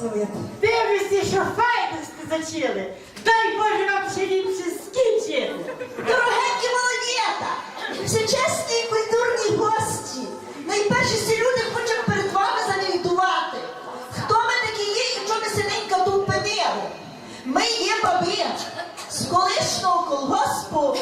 благословити. Дивись, що файності зачили. Дай Боже нам ще ліпше скінчити. Дорогенькі молодята, всечесні і культурні гості. Найперші, всі люди хочемо перед вами завітувати. Хто ми такі є і що ми синенька тут певіли? Ми є баби з колишнього колгоспу.